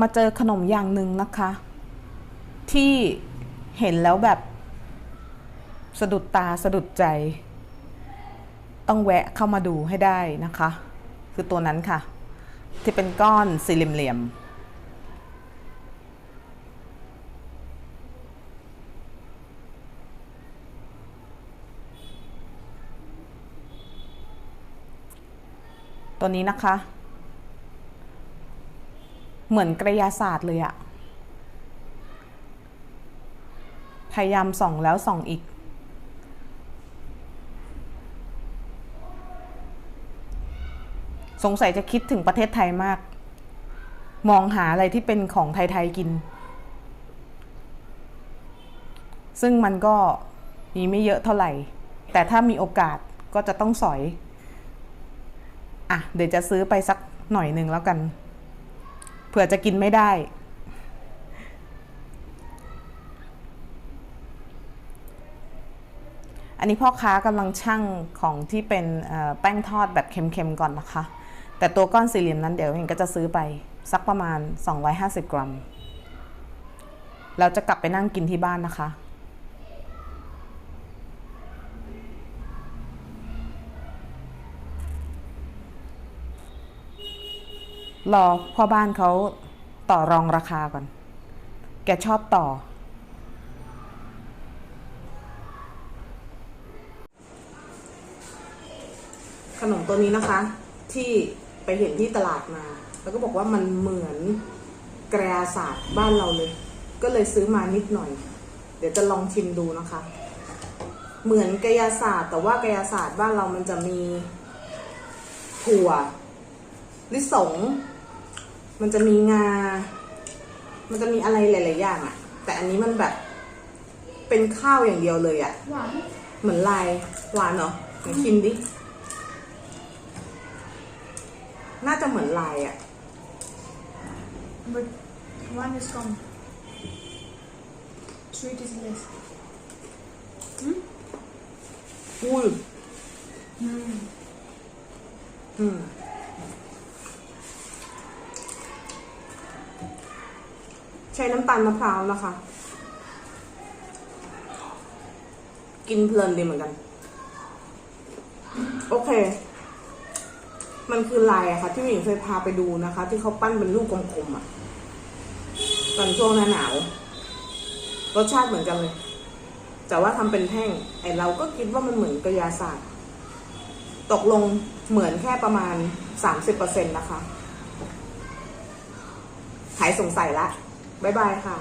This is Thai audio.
มาเจอขนมอย่างหนึ่งนะคะ ที่เห็นแล้วแบบ สะดุดตาสะดุดใจ ต้องแวะเข้ามาดูให้ได้นะคะ คือตัวนั้นค่ะ ที่เป็นก้อนสี่เหลี่ยมๆตัวนี้นะคะ เหมือนกระยาศาสตร์เลยอะพยายามส่องแล้วส่องอีก สงสัยจะคิดถึงประเทศไทยมาก มองหาอะไรที่เป็นของไทย ๆ กิน ซึ่งมันก็มีไม่เยอะเท่าไหร่ แต่ถ้ามีโอกาสก็จะต้องสอย อะ เดี๋ยวจะซื้อไปสักหน่อยหนึ่งแล้วกัน เผื่อจะกินไม่ได้ อันนี้พ่อค้ากำลังช่างของที่เป็นแป้งทอดแบบเค็มๆก่อนนะคะ แต่ตัวก้อนสี่เหลี่ยมนั้นเดี๋ยวเองก็จะซื้อไปสักประมาณ 250 กรัม แล้วจะกลับไปนั่งกินที่บ้านนะคะ รอพ่อบ้านเขาต่อรองราคาก่อน แกชอบต่อ ขนมตัวนี้นะคะ ที่ไปเห็นที่ตลาดมา แล้วก็บอกว่ามันเหมือนแกระยาศาสตร์บ้านเราเลย ก็เลยซื้อมานิดหน่อย เดี๋ยวจะลองชิมดูนะคะ เหมือนกระยาศาสตร์ แต่ว่ากระยาศาสตร์บ้านเรามันจะมีถั่วลิสง มันจะมีงา มันจะมีอะไรหลาย ๆ อย่างอะแต่อันนี้มันแบบ เป็นข้าวอย่างเดียวเลยอะหวานเหมือนลายหวานเหรอไหนชิมดิ น่าจะเหมือนลายอะ but one is strong sweet is less อุ้ย mm. อืม ใช้น้ำตาลมะพร้าวนะคะ กินเพลินดีเหมือนกัน โอเค มันคือลายอะค่ะ ที่หมิงเคยพาไปดูนะคะ ที่เขาปั้นเป็นลูกกลมๆอะตอนช่วงหน้าหนาวรสชาติเหมือนกันเลย แต่ว่าทำเป็นแท่ง ไอเราก็คิดว่ามันเหมือนกระยาศาสตร์ ตกลงเหมือนแค่ประมาณ30%นะคะ หายสงสัยละ บ๊ายบายค่ะ